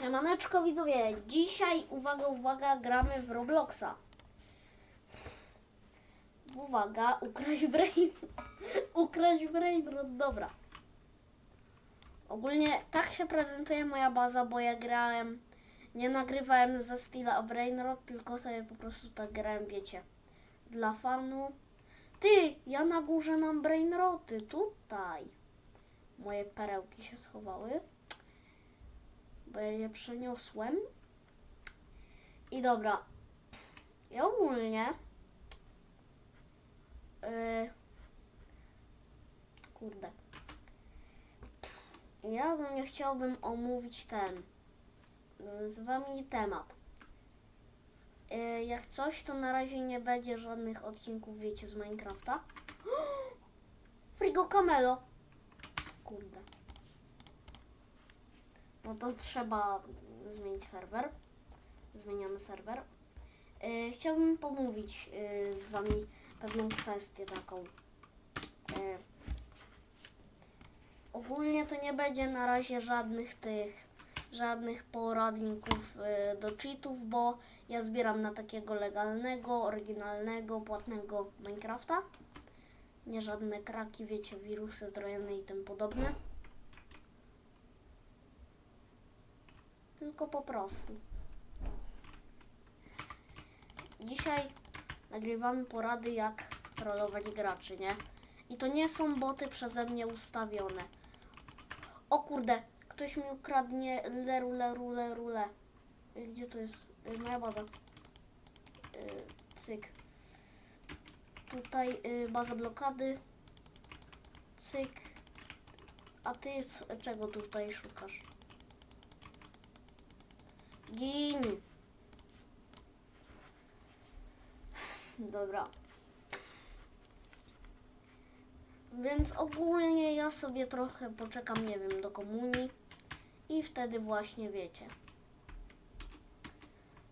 Siemaneczko widzowie, dzisiaj uwaga, uwaga, gramy w Robloxa. Uwaga, ukraść brain, ukraść brain, dobra. Ogólnie tak się prezentuje moja baza, bo ja grałem, nie nagrywałem ze Steela Brainrot, tylko sobie po prostu tak grałem, wiecie, dla fanu. Ty, ja na górze mam Brainroty, tutaj. Moje perełki się schowały bo ja je przeniosłem. I dobra. Ja ogólnie. Yy, kurde. Ja ogólnie chciałbym omówić ten. Z wami temat. Yy, jak coś, to na razie nie będzie żadnych odcinków, wiecie, z Minecrafta. Frigo Camelo. Kurde. No to trzeba zmienić serwer. Zmieniamy serwer. Yy, chciałbym pomówić yy, z Wami pewną kwestię taką. Yy, ogólnie to nie będzie na razie żadnych tych, żadnych poradników yy, do cheatów, bo ja zbieram na takiego legalnego, oryginalnego, płatnego Minecrafta. Nie żadne kraki, wiecie, wirusy, trojany i tym podobne. Tylko po prostu. Dzisiaj nagrywamy porady, jak trollować graczy, nie? I to nie są boty przeze mnie ustawione. O kurde, ktoś mi ukradnie leru, leru, leru, le. Gdzie to jest? Moja baza. Y, Cyk. Tutaj y, baza blokady. Cyk. A ty czego tutaj szukasz? Gin. Dobra. Więc ogólnie ja sobie trochę poczekam, nie wiem, do komunii i wtedy właśnie wiecie.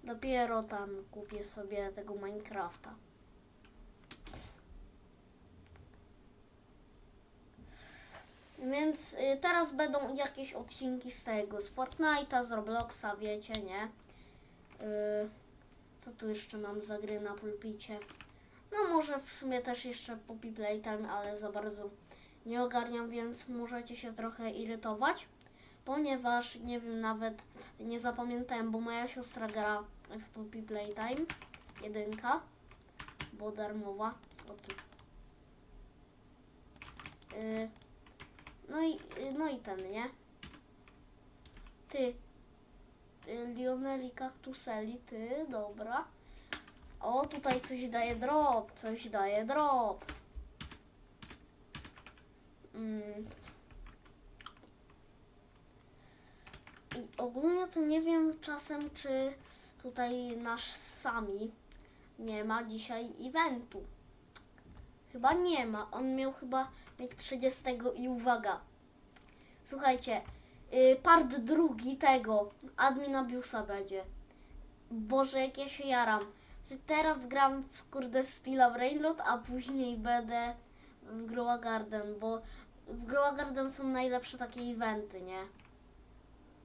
Dopiero tam kupię sobie tego Minecrafta. Więc y, teraz będą jakieś odcinki z tego, z Fortnite'a, z Robloxa, wiecie, nie? Y, co tu jeszcze mam za gry na pulpicie? No może w sumie też jeszcze Poppy Playtime, ale za bardzo nie ogarniam, więc możecie się trochę irytować, ponieważ nie wiem, nawet nie zapamiętałem, bo moja siostra gra w Poppy Playtime, jedynka, bo darmowa. O ty. Y, no i, no i ten, nie? Ty. ty Lioneli Kaktuseli, ty, dobra. O, tutaj coś daje drop, coś daje drop. Mm. I ogólnie to nie wiem czasem, czy tutaj nasz Sami nie ma dzisiaj eventu. Chyba nie ma. On miał chyba mieć 30 i uwaga. Słuchajcie, y, part drugi tego admin abusa będzie. Boże, jak ja się jaram. Teraz gram w kurde Stila Brainrot, a później będę w Groa Garden, bo w Groa Garden są najlepsze takie eventy, nie?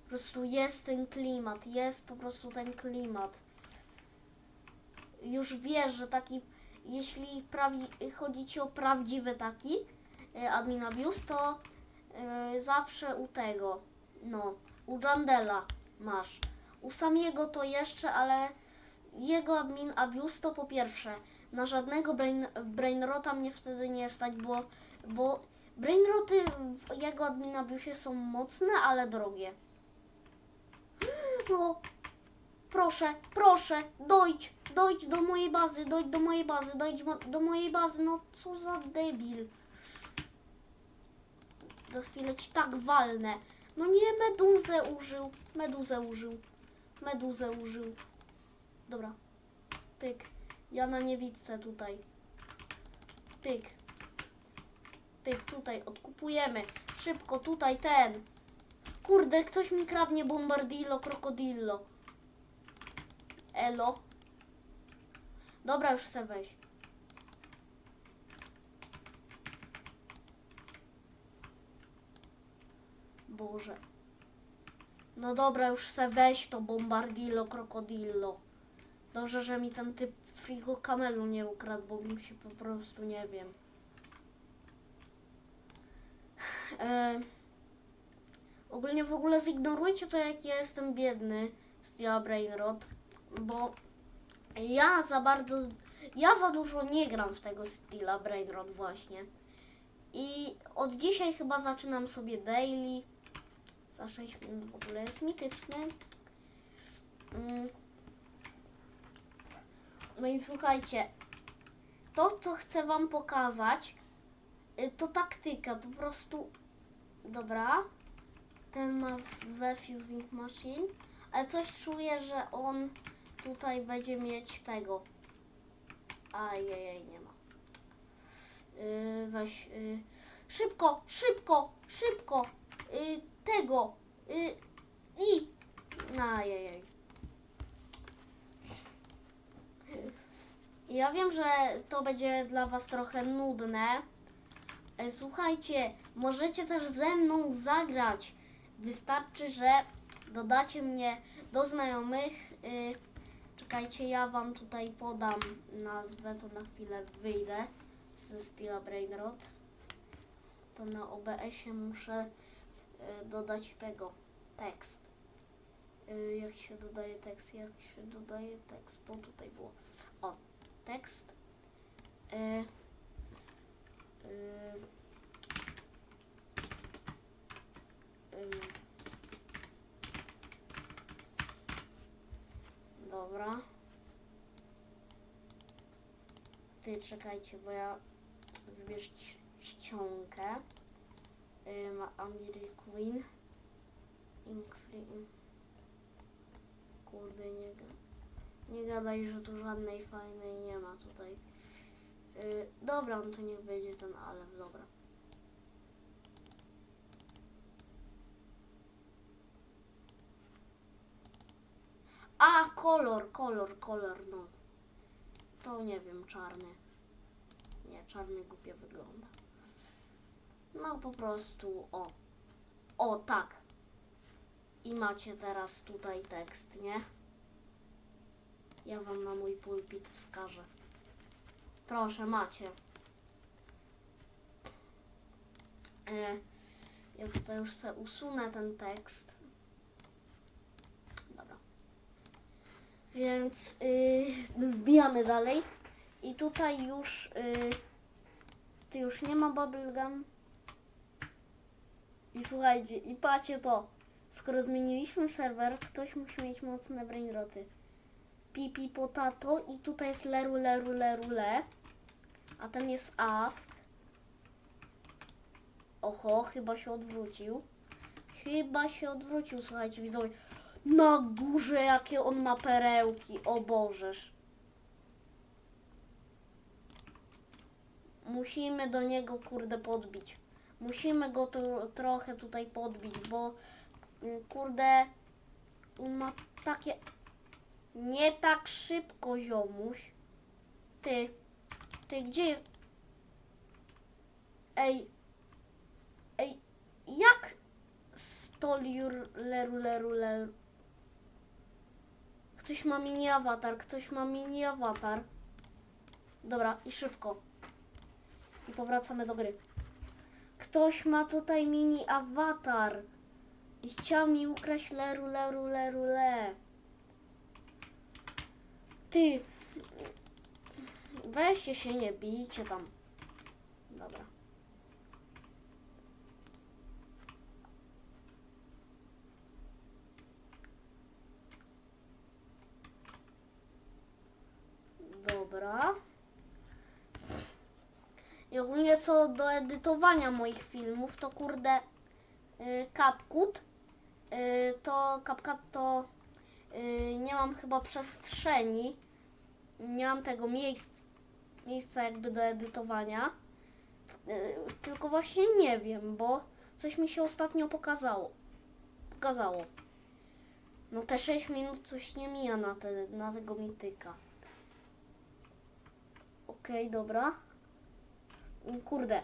Po prostu jest ten klimat, jest po prostu ten klimat. Już wiesz, że taki, jeśli chodzi ci o prawdziwy taki y, admin abuse, to y, zawsze u tego, no, u Jandela masz. U Samiego to jeszcze, ale jego admin abuse to po pierwsze, na żadnego brain, brainrota mnie wtedy nie stać, bo, bo brainroty w jego admin abuse są mocne, ale drogie. No, proszę, proszę, dojdź, dojdź do mojej bazy, dojdź do mojej bazy, dojdź do mojej bazy, no co za debil. Za chwilę ci tak walnę. No nie, meduzę użył, meduzę użył, meduzę użył. Dobra, pyk, ja na niewidce tutaj. Pyk, pyk, tutaj odkupujemy, szybko, tutaj ten. Kurde, ktoś mi kradnie bombardillo, krokodillo. Elo. Dobra, już chcę wejść. Boże. No dobra, już se weź to bombardillo, krokodillo. Dobrze, że mi ten typ frigo kamelu nie ukradł, bo bym się po prostu nie wiem. E, ogólnie w ogóle zignorujcie to, jak ja jestem biedny, Steel Brainrod, bo ja za bardzo, ja za dużo nie gram w tego Steela Brainrod właśnie. I od dzisiaj chyba zaczynam sobie daily. Za 6 minut w ogóle jest mityczny. Mm. No i słuchajcie, to co chcę wam pokazać, y, to taktyka, po prostu, dobra, ten ma we fusing machine, ale coś czuję, że on tutaj będzie mieć tego. Ajajaj, nie ma. Yy, weź, yy, szybko, szybko, szybko, yy, tego, yy, i, ajajaj. Ja wiem, że to będzie dla Was trochę nudne. E, Słuchajcie, możecie też ze mną zagrać. Wystarczy, że dodacie mnie do znajomych. Y, Czekajcie, ja Wam tutaj podam nazwę, to na chwilę wyjdę ze Stila Brainrod. To na OBS-ie muszę y, dodać tego, tekst. Y, Jak się dodaje tekst, jak się dodaje tekst, bo tutaj było. O, tekst. Y. Dobra. Ty czekajcie, bo ja wybierz ci- czcionkę. Y, ma Amiry Queen. Ink Free. Kurde, nie, nie gadaj, że tu żadnej fajnej nie ma tutaj. Y, dobra, no to niech będzie ten ale, dobra. A, kolor, kolor, kolor, no. To nie wiem, czarny. Nie, czarny głupio wygląda. No po prostu, o. O, tak. I macie teraz tutaj tekst, nie? Ja wam na mój pulpit wskażę. Proszę, macie. E, ja już sobie usunę ten tekst. Dobra. Więc yy, wbijamy dalej. I tutaj już yy, ty już nie ma bubblegum. I słuchajcie, i patrzcie to. Skoro zmieniliśmy serwer, ktoś musi mieć mocne brainroty. Pipi potato i tutaj jest leru leru leru le. A ten jest af. Oho, chyba się odwrócił. Chyba się odwrócił, słuchajcie, widzowie. Na górze jakie on ma perełki, o Bożeż. Musimy do niego, kurde, podbić. Musimy go tu trochę tutaj podbić, bo y, kurde, on ma takie... Nie tak szybko, ziomuś. Ty, ty gdzie... Ej, ej, jak stoliur leru leru leru? Ktoś ma mini awatar, ktoś ma mini awatar. Dobra, i szybko. I powracamy do gry. Ktoś ma tutaj mini awatar. I chciał mi ukraść leru leru leru le. Ty. Weźcie się, nie bijcie tam. Dobra. I ogólnie co do edytowania moich filmów, to kurde y, CapCut, y, to CapCut to y, nie mam chyba przestrzeni, nie mam tego miejsc, miejsca jakby do edytowania, tylko właśnie nie wiem, bo coś mi się ostatnio pokazało. Pokazało. No te 6 minut coś nie mija na, te, na tego mityka. Okej, dobra. Kurde,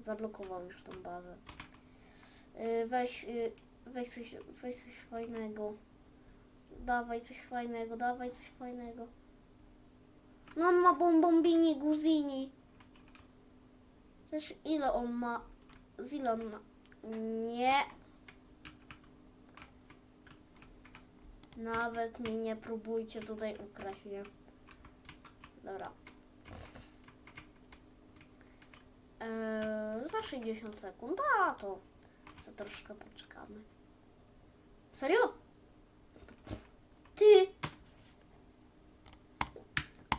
zablokował już tą bazę. Yy, weź, yy, Weź coś, weź coś fajnego. Dawaj coś fajnego, dawaj coś fajnego. No on ma bombombini guzini. Przecież ile on ma? Z ile on ma? Nie. Nawet mnie nie próbujcie tutaj ukraść, nie? Dobra. Eee, za 60 sekund, a to co troszkę poczekamy. Serio? Ty!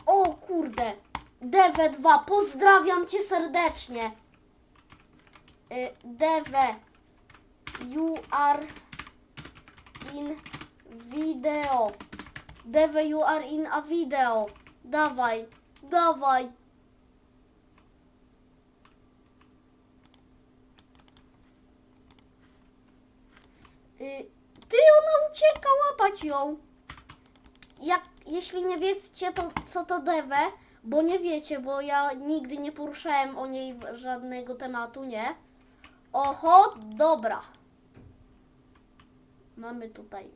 O kurde! DW2, pozdrawiam cię serdecznie! Y, DW, you are in video. DW, you are in a video. Dawaj, dawaj. Ty, ona ucieka, łapać ją. Jak, jeśli nie wiecie, to co to dewe, bo nie wiecie, bo ja nigdy nie poruszałem o niej żadnego tematu, nie? Oho, dobra. Mamy tutaj.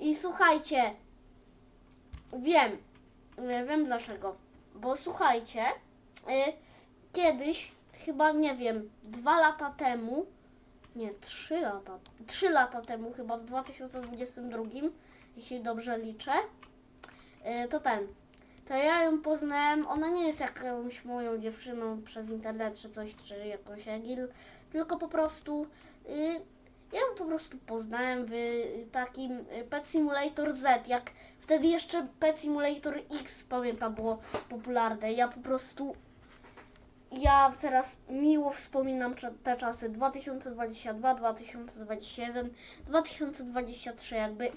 I słuchajcie, wiem, wiem dlaczego, bo słuchajcie, y, kiedyś, chyba nie wiem, dwa lata temu, nie, trzy lata, trzy lata temu, chyba w 2022, jeśli dobrze liczę, y, to ten, to ja ją poznałem, ona nie jest jakąś moją dziewczyną przez internet czy coś, czy jakąś Egil, tylko po prostu, y, ja ją po prostu poznałem w y, takim y, Pet Simulator Z, jak wtedy jeszcze Pet Simulator X, pamiętam, było popularne. Ja po prostu, ja teraz miło wspominam te czasy 2022, 2021, 2023, jakby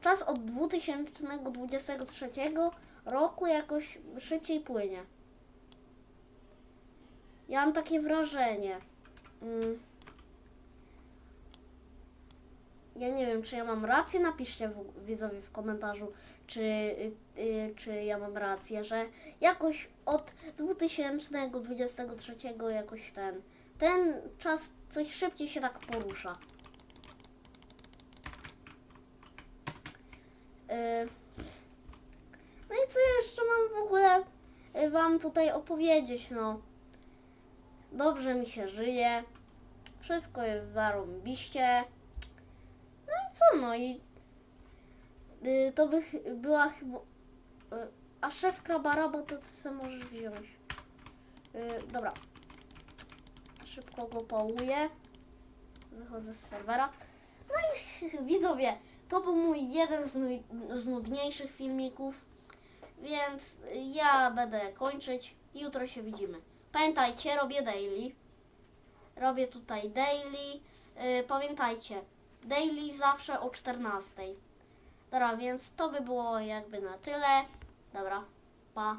czas od 2023 roku jakoś szybciej płynie. Ja mam takie wrażenie. Mm. Ja nie wiem, czy ja mam rację, napiszcie w, widzowie w komentarzu, czy, y, y, czy ja mam rację, że jakoś od 2023 jakoś ten, ten czas coś szybciej się tak porusza. Y, No i co jeszcze mam w ogóle wam tutaj opowiedzieć, no. Dobrze mi się żyje, wszystko jest zarąbiście. No i co, no i y, to by ch- była chyba... Y, a szef krabarabo to ty możesz wziąć. Y, dobra. Szybko go połuję. Wychodzę z serwera. No i widzowie, to był mój jeden z, z nudniejszych filmików. Więc ja będę kończyć. Jutro się widzimy. Pamiętajcie, robię daily. Robię tutaj daily. Yy, pamiętajcie, daily zawsze o 14. Dobra, więc to by było jakby na tyle. Dobra, pa.